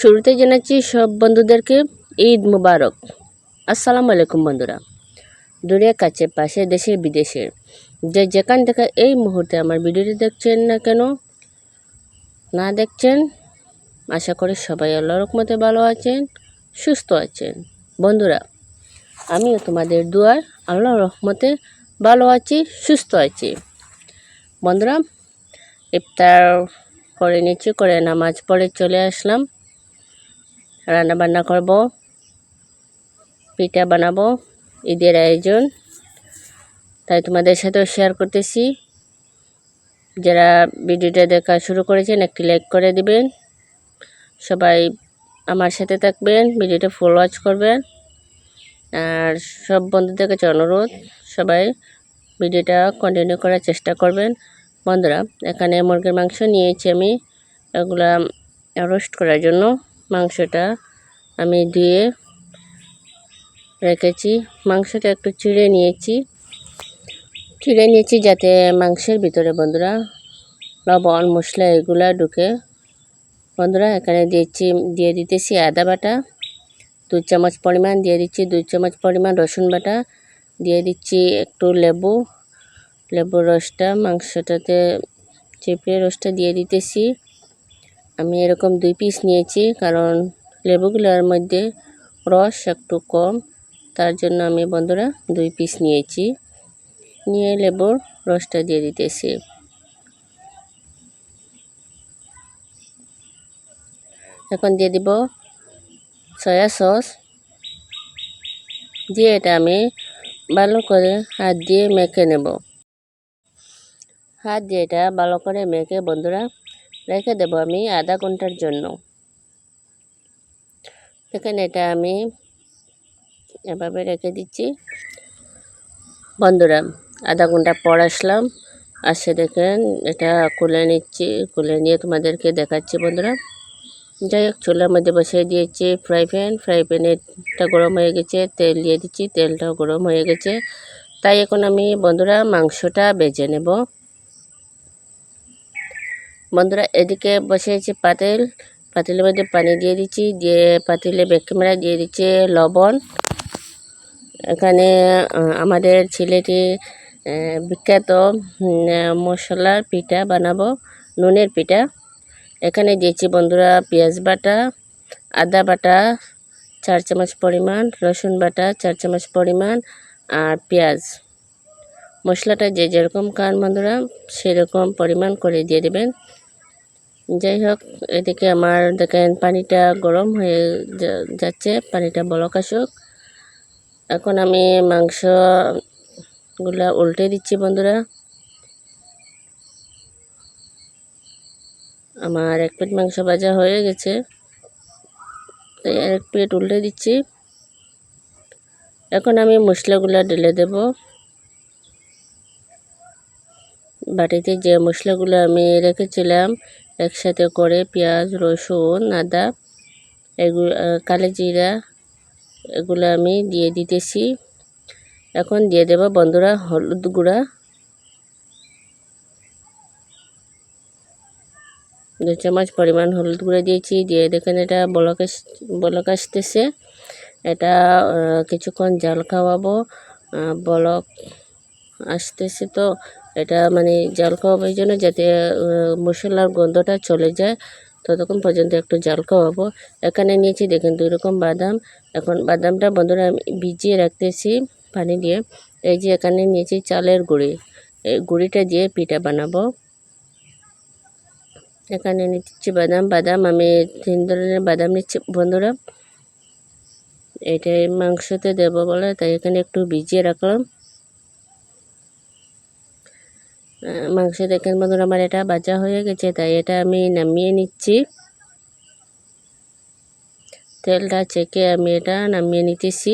শুরুতে জানাচ্ছি সব বন্ধুদেরকে ঈদ মুবারক। আসসালামু আলাইকুম বন্ধুরা। দূরে কাছে, পাশে, দেশে বিদেশের যে যেখান থেকে এই মুহূর্তে আমার ভিডিওটি দেখছেন না কেন, না দেখছেন, আশা করি সবাই আল্লাহর রকমতে ভালো আছেন, সুস্থ আছেন। বন্ধুরা, আমিও তোমাদের দুয়ার আল্লাহ রহমতে ভালো আছি, সুস্থ আছি। বন্ধুরা, ইফতার করে নিচ্ছি, করে নামাজ পড়ে চলে আসলাম। রান্না বান্না করব, পিঠা বানাবো, ঈদের আয়োজন। তাই তোমাদের সাথেও শেয়ার করতেছি। যারা ভিডিওটা দেখা শুরু করেছেন, একটি লাইক করে দিবেন। সবাই আমার সাথে থাকবেন, ভিডিওটা ফুল ওয়াচ করবেন। আর সব বন্ধুদের কাছে অনুরোধ, সবাই ভিডিওটা কন্টিনিউ করার চেষ্টা করবেন। বন্ধুরা, এখানে মুরগির মাংস নিয়েছি আমি। এগুলা রোস্ট করার জন্য। মাংসটা আমি ধুয়ে রেখেছি। মাংসটা একটু চিড়ে নিয়েছি। চিড়ে নিয়েছি যাতে মাংসের ভিতরে বন্ধুরা লবণ মশলা এগুলা ঢুকে। বন্ধুরা, এখানে দিয়েছি, দিয়ে দিতেছি আদা বাটা দু চামচ পরিমাণ দিয়ে দিচ্ছি দু চামচ পরিমাণ রসুন বাটা, দিয়ে দিচ্ছি একটু লেবু। লেবুর রসটা মাংসটাতে চেপে রসটা দিয়ে দিতেছি। আমি এরকম দুই পিস নিয়েছি, কারণ লেবুগুলোর মধ্যে রস একটু কম, তার জন্য আমি বন্ধুরা দুই পিস নিয়েছি। নিয়ে লেবুর রসটা দিয়ে দিতেছি। এখন দিয়ে দিব সয়া সস দিয়ে এটা আমি ভালো করে হাত দিয়ে মেখে নেব। হাত দিয়ে এটা ভালো করে মেখে বন্ধুরা রেখে দেব আমি আধা ঘণ্টার জন্য। দেখেন এটা আমি এভাবে রেখে দিচ্ছি। বন্ধুরা, আধা ঘণ্টা পর আসলাম। আসে দেখেন এটা খুলে নিচ্ছি, খুলে নিয়ে তোমাদেরকে দেখাচ্ছি বন্ধুরা। যাই হোক, চুলার মধ্যে বসিয়ে দিয়েছি ফ্রাই প্যান। ফ্রাই প্যানেরটা গরম হয়ে গেছে, তেল দিয়ে দিচ্ছি, তেলটাও গরম হয়ে গেছে। তাই এখন আমি বন্ধুরা মাংসটা বেজে নেব। বন্ধুরা, এদিকে বসিয়েছি পাতিল। পাতিলের মধ্যে পানি দিয়ে দিচ্ছি, দিয়ে পাতিলে ক্যামেরা দিয়ে দিচ্ছি লবণ। এখানে আমাদের ছেলেটি বিখ্যাত মশলার পিঠা বানাবো, নুনের পিঠা। এখানে দিয়েছি বন্ধুরা পেঁয়াজ বাটা, আদা বাটা, চার চামচ পরিমাণ, রসুন বাটা, চার চামচ পরিমাণ আর পেঁয়াজ। মশলাটা যে যেরকম খান বন্ধুরা, সেরকম পরিমাণ করে দিয়ে দেবেন। যাই হোক এদিকে আমার দেখেন পানিটা গরম হয়ে যাচ্ছে, পানিটা বলক আসুক। এখন আমি মাংসগুলা উল্টে দিচ্ছি বন্ধুরা। আমার এক প্লেট মাংস ভাজা হয়ে গেছে। তাই এক প্লেট উল্টে দিচ্ছি। এখন আমি মশলাগুলা ঢেলে দেব। বাটিতে যে মশলাগুলো আমি রেখেছিলাম একসাথে করে পেঁয়াজ, রসুন, আদা এগুলো কালো জিরা, এগুলো আমি দিয়ে দিতেছি। এখন দিয়ে দেব বন্ধুরা হলুদ গুঁড়া। দু চামচ পরিমাণ হলুদ গুঁড়া দিয়েছি, দিয়ে দেখেন এটা বলক বলক আসতেছে। এটা কিছুক্ষণ জাল খাওয়াবো। বলক আসতেছে তো এটা মানে জাল খাওয়াবো এই জন্য যাতে মশলার গন্ধটা চলে যায়, ততক্ষণ পর্যন্ত একটু জাল খাওয়াবো। এখানে নিয়েছি দেখেন দুই রকম বাদাম। এখন বাদামটা বন্ধুরা আমি ভিজিয়ে রাখতেছি পানি দিয়ে। এই যে এখানে নিয়েছি চালের গুঁড়ি। এই গুঁড়িটা দিয়ে পিঠা বানাবো। এখানে নিচ্ছি বাদাম। বাদাম আমি তিন ধরনের বাদাম নিচ্ছি বন্ধুরা। এটাই মাংসতে দেব বলে, তাই এখানে একটু ভিজিয়ে রাখলাম। মাংস দেখেন বন্ধুরা, আমার এটা বাজা হয়ে গেছে, তাই এটা আমি নামিয়ে নিচ্ছি। তেলটা চেকে আমি এটা নামিয়ে নিতেছি,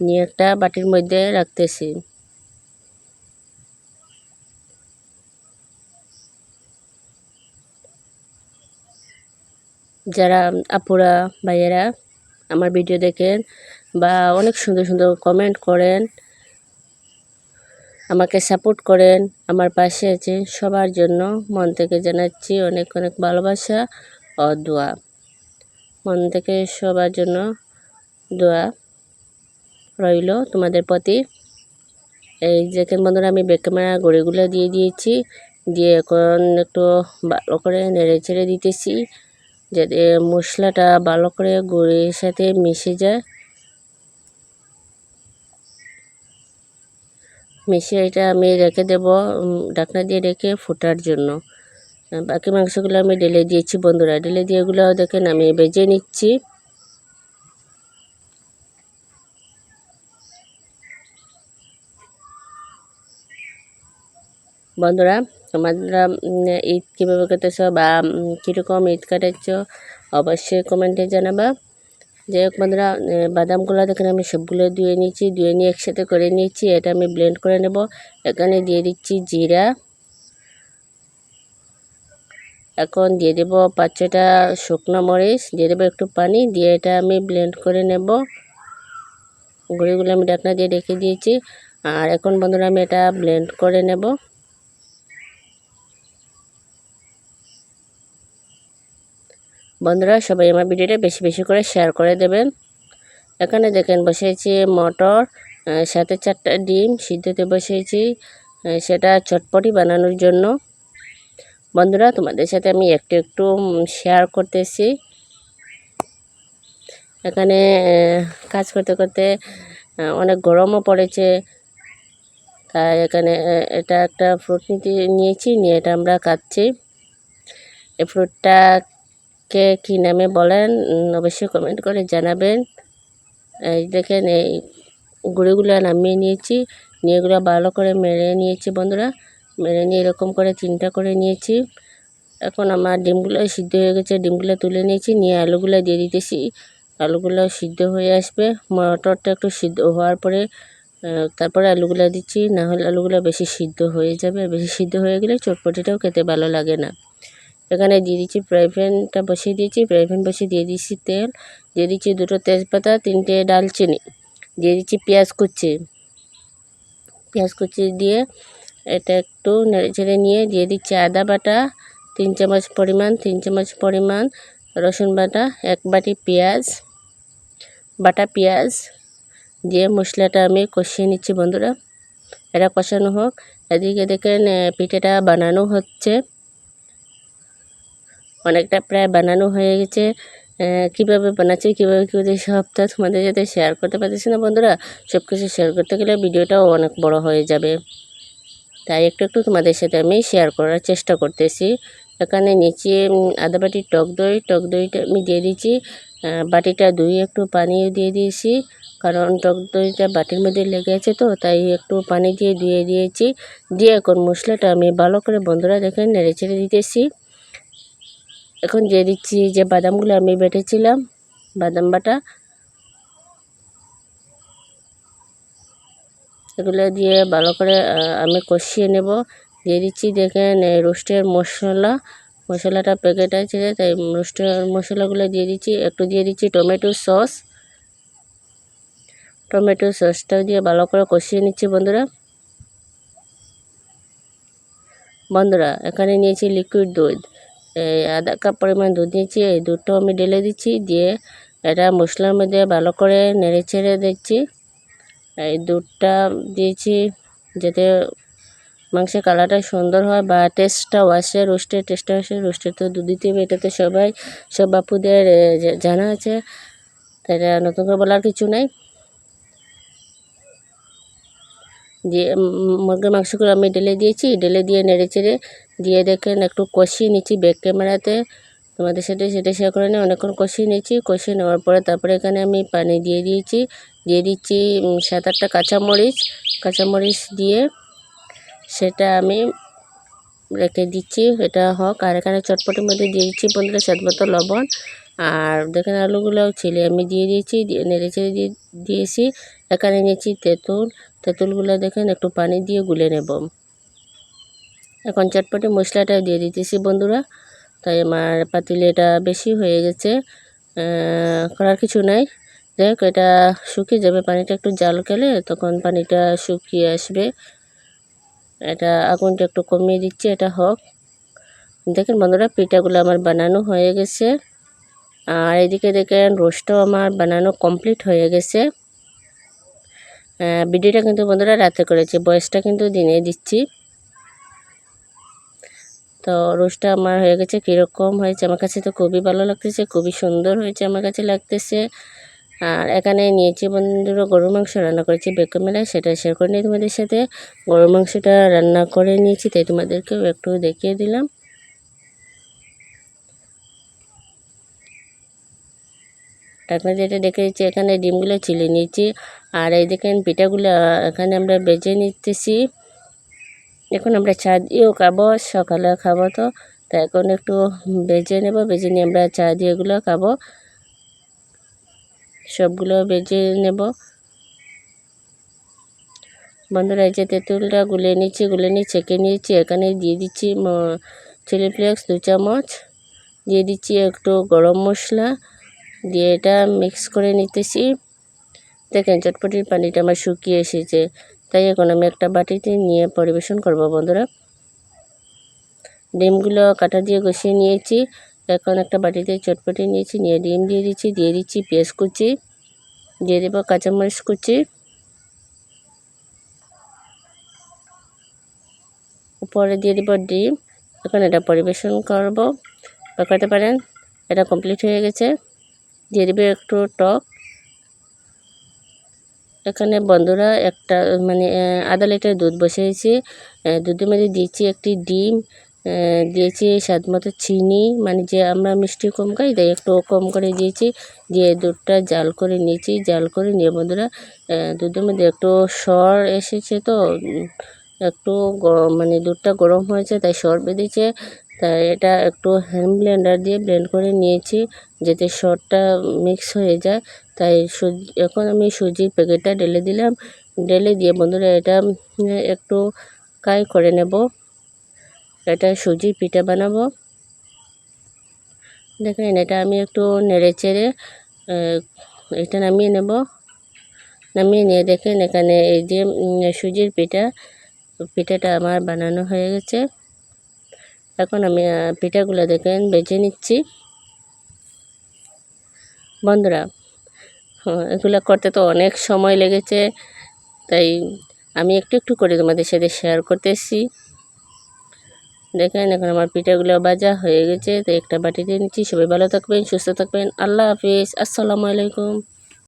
নিয়ে একটা বাটির মধ্যে রাখতেছি। যারা আপুরা, ভাইয়েরা আমার ভিডিও দেখেন বা অনেক সুন্দর সুন্দর কমেন্ট করেন আমাকে সাপোর্ট করেন। আমার পাশে আছেন সবার জন্য। মন থেকে জানাচ্ছি অনেক অনেক ভালোবাসা ও দোয়া। মন থেকে সবার জন্য দোয়া রইল তোমাদের প্রতি। এই দেখেন বন্ধুরা, আমি ব্যাক গড়িগুলো দিয়ে দিয়েছি। দিয়ে এখন একটু ভালো করে নেড়ে ছেড়ে দিতেছি। যাতে মশলাটা ভালো করে গুঁড়ির সাথে মিশে যায়। মিশে এটা আমি রেখে দেব ঢাকনা দিয়ে রেখে ফোটার জন্য। বাকি মাংসগুলো আমি ডেলে দিয়েছি বন্ধুরা। ডেলে দিয়ে এগুলো দেখেন আমি বেজে নিচ্ছি। বন্ধুরা, তোমরা ঈদ কীভাবে কাটেছ বা কীরকম ঈদ কাটাচ্ছ অবশ্যই কমেন্টে জানাবা। যাই হোক বন্ধুরা বাদামগুলো দেখেন আমি সবগুলো ধুয়ে নিয়েছি, ধুয়ে নিয়ে একসাথে করে নিয়েছি। এটা আমি ব্লেন্ড করে নেব। এখানে দিয়ে দিচ্ছি জিরা। এখন দিয়ে দেবো পাঁচ ছটা শুকনো মরিচ। দিয়ে দেবো একটু পানি, দিয়ে এটা আমি ব্লেন্ড করে নেব। গুঁড়িগুলো আমি ডাকনা দিয়ে রেখে দিয়েছি। আর এখন বন্ধুরা আমি এটা ব্লেন্ড করে নেব। বন্ধুরা সবাই আমার ভিডিওটা বেশি বেশি করে শেয়ার করে দেবেন। এখানে দেখেন বসিয়েছি মটর সাথে চারটা ডিম সিদ্ধতে বসিয়েছি সেটা চটপটি বানানোর জন্য। বন্ধুরা তোমাদের সাথে আমি একটু একটু শেয়ার করতেছি। এখানে কাজ করতে করতে অনেক গরমও পড়েছে। তাই এখানে এটা একটা ফ্রুট নিতে নিয়েছি, নিয়ে এটা আমরা খাচ্ছি এই ফ্রুটটা কে কী নামে বলেন অবশ্যই কমেন্ট করে জানাবেন। এই দেখেন, এই গুঁড়িগুলো নামিয়ে নিয়েছি, নিয়ে এগুলো ভালো করে মেরে নিয়েছি বন্ধুরা। মেরে নিয়ে এরকম করে তিনটা করে নিয়েছি। এখন আমার ডিমগুলো সিদ্ধ হয়ে গেছে, ডিমগুলো তুলে নিয়েছি, নিয়ে আলুগুলো দিয়ে দিতেছি। আলুগুলো সিদ্ধ হয়ে আসবে। মটরটা একটু সিদ্ধ হওয়ার পরে তারপরে আলুগুলো দিচ্ছি, না হলে আলুগুলো বেশি সিদ্ধ হয়ে যাবে। বেশি সিদ্ধ হয়ে গেলে চটপটিটাও খেতে ভালো লাগে না। এখানে দিয়ে দিচ্ছি ফ্রাই প্যানটা বসিয়ে দিয়েছি। ফ্রাই প্যান বসিয়ে দিয়ে দিচ্ছি তেল। দিয়ে দিচ্ছি দুটো তেজপাতা, তিনটে ডালচিনি। দিয়ে দিচ্ছি পেঁয়াজ কুচি। পেঁয়াজ কুচি দিয়ে এটা একটু নেড়ে ছেড়ে নিয়ে দিয়ে দিচ্ছি আদা বাটা, তিন চামচ পরিমাণ, তিন চামচ পরিমাণ রসুন বাটা, এক বাটি পেঁয়াজ, বাটা পেঁয়াজ। দিয়ে মশলাটা আমি কষিয়ে নিচ্ছি বন্ধুরা। এটা কষানো হোক। এদিকে দেখেন পিঠেটা বানানো হচ্ছে। অনেকটা প্রায় বানানো হয়ে গেছে। কীভাবে বানাচ্ছি, কীভাবে কী করছি সবটা তোমাদের সাথে শেয়ার করতে পারতেছি না বন্ধুরা। সব কিছু শেয়ার করতে গেলে ভিডিওটাও অনেক বড় হয়ে যাবে। তাই একটু একটু তোমাদের সাথে আমি শেয়ার করার চেষ্টা করতেছি। এখানে নিচে আদা বাটি, টক দই, টক দইটা আমি দিয়ে দিয়েছি। বাটিটা দুই একটু পানিও দিয়ে দিয়েছি। কারণ টক দইটা বাটির মধ্যে লেগে আছে তো, তাই একটু পানি দিয়ে ধুয়ে দিয়েছি। দিয়ে এখন মশলাটা আমি ভালো করে বন্ধুরা দেখে নেড়ে ছেড়ে দিতেছি। এখন দিয়ে দিচ্ছি যে বাদামগুলো আমি বেটেছিলাম, বাদাম বাটা। এগুলো দিয়ে ভালো করে আমি কষিয়ে নেব। দিয়ে দিচ্ছি দেখেন রোস্টের মশলা। মশলাটা প্যাকেট আছে তাই রোস্টের মশলাগুলো দিয়ে দিচ্ছি। একটু দিয়ে দিচ্ছি টমেটো সস। টমেটো সসটাও দিয়ে ভালো করে কষিয়ে নিচ্ছি বন্ধুরা। বন্ধুরা, এখানে নিয়েছি লিকুইড দুধ আধা কাপ পরিমাণ দুধ নিয়েছি এই দুধটাও আমি ঢেলে দিচ্ছি, দিয়ে এটা মশলার মধ্যে ভালো করে নেড়ে ছেড়ে দিচ্ছি। এই দুধটা দিয়েছি যাতে মাংসের কালারটা সুন্দর হয় বা টেস্টটাও আসে রোস্টের টেস্টটা আসে। রোস্টের তো দুধ দিতে হবে এটাতে সবাই, সব বাপুদের জানা আছে। তাই নতুন করে বলার কিছু নাই। দিয়ে মুরগির মাংসগুলো আমি ঢেলে দিয়েছি, ঢেলে দিয়ে নেড়ে চেড়ে দিয়ে দেখেন, একটু কষিয়ে নিচ্ছি ব্যাক ক্যামেরাতে তোমাদের সাথে সেটা শেয়ার করে নিয়ে অনেকক্ষণ কষিয়ে নিচ্ছি। কষিয়ে নেওয়ার পরে তারপরে এখানে আমি পানি দিয়ে দিয়েছি। দিয়ে দিচ্ছি সাত আটটা কাঁচামরিচ। কাঁচামরিচ দিয়ে সেটা আমি রেখে দিচ্ছি। এটা হোক, আর এখানে চটপটের মধ্যে দিয়ে দিচ্ছি বন্ধুরা স্বাদ মতো লবণ। আর দেখেন আলুগুলো ছেলে, আমি দিয়ে দিয়েছি, দিয়ে নেড়ে ছেড়ে দিয়ে দিয়েছি। এখানে নিয়েছি তেঁতুল। তেঁতুলগুলো দেখেন, একটু পানি দিয়ে গুলে নেব। এখন চটপটি মশলাটা দিয়ে দিতেছি বন্ধুরা। তাই আমার পাতিলে এটা বেশি হয়ে গেছে। করার কিছু নাই। দেখ এটা শুকিয়ে যাবে, পানিটা একটু জাল খেলে তখন পানিটা শুকিয়ে আসবে। এটা আগুনটা একটু কমিয়ে দিচ্ছি, এটা হোক। দেখেন বন্ধুরা, পিঠাগুলো আমার বানানো হয়ে গেছে। আর এদিকে দেখেন, রোস্টও আমার বানানো কমপ্লিট হয়ে গেছে। ভিডিওটা কিন্তু বন্ধুরা রাতে করেছি, বয়সটা কিন্তু দিনে দিচ্ছি। তো রোস্টটা আমার হয়ে গেছে কীরকম হয়েছে? আমার কাছে তো খুবই ভালো লাগতেছে, খুবই সুন্দর হয়েছে আমার কাছে লাগতেছে। আর এখানে নিয়েছি বন্ধুরা গরুর মাংস রান্না করেছি বেকমেলায় সেটা শেয়ার করে নিই তোমাদের সাথে। গরুর মাংসটা রান্না করে নিয়েছি, তাই তোমাদেরকেও একটু দেখিয়ে দিলাম। ঢাকনা যেটা দেখে দিচ্ছি, এখানে ডিমগুলো চিলে নিয়েছি। আর এই দেখেন পিঠাগুলো, এখানে আমরা বেজে নিতেছি। এখন আমরা চা দিয়েও খাব, সকালে খাব তো। তা এখন একটু বেজে নেব বেজে নিয়ে আমরা চা দিয়ে এগুলো খাব। সবগুলো বেজে নেব। বন্ধুরা, এই যে তেঁতুলটা গুলে নিচ্ছি, গুলে নিয়ে ছেঁকে নিয়েছি। এখানে দিয়ে দিচ্ছি চিলি ফ্লেক্স দু চামচ। দিয়ে দিচ্ছি একটু গরম মশলা। দিয়ে এটা মিক্স করে নিতেছি। দেখেন, চটপটির পানিটা আমার শুকিয়ে এসেছে। তাই এখন আমি একটা বাটিতে নিয়ে পরিবেশন করব, বন্ধুরা। ডিমগুলো কাটা দিয়ে বসিয়ে নিয়েছি। এখন একটা বাটিতে চটপটি নিয়েছি, নিয়ে ডিম দিয়ে দিচ্ছি দিয়ে দিচ্ছি পেঁয়াজ কুচি, দিয়ে দেবো কাঁচামরিচ কুচি। উপরে দিয়ে দেবো ডিম। এখন এটা পরিবেশন করব। করতে পারেন, এটা কমপ্লিট হয়ে গেছে। দিয়ে দেবে একটু টক। এখানে বন্ধুরা একটা মানে আধা লিটার দুধ বসিয়েছি। দুধের মধ্যে দিয়েছি একটি ডিম দিয়েছি স্বাদ মতো চিনি মানে যে আমরা মিষ্টি কম খাই তাই একটু কম করে দিয়েছি। দিয়ে দুধটা জাল করে নিয়েছি, জাল করে নিয়ে বন্ধুরা দুধের মধ্যে একটু সর এসেছে তো, একটু মানে দুধটা গরম হয়েছে তাই সর বেঁধেছে। তাই এটা একটু হ্যান্ড ব্লেন্ডার দিয়ে ব্লেন্ড করে নিয়েছি, যাতে সরটা মিক্স হয়ে যায়। তাই এখন আমি সুজির প্যাকেটটা ঢেলে দিলাম। ঢেলে দিয়ে বন্ধুরা এটা একটু কাই করে নেব। এটা সুজির পিঠা বানাবো। দেখেন, এটা আমি একটু নেড়ে চেড়ে এটা নামিয়ে নেব। নামিয়ে নিয়ে দেখেন এখানে এই যে সুজির পিঠা, পিঠাটা আমার বানানো হয়ে গেছে। এখন আমি পিঠাগুলো দেখেন, বেছে নিচ্ছি। বন্ধুরা এগুলো করতে তো অনেক সময় লেগেছে, তাই আমি একটু একটু করে তোমাদের সাথে শেয়ার করতেছি। দেখেন, এখন আমার পিঠাগুলো বাজা হয়ে গেছে তো একটা বাটিতে নিচ্ছি। সবাই ভালো থাকবেন, সুস্থ থাকবেন। আল্লাহ হাফিজ, আসসালামু আলাইকুম।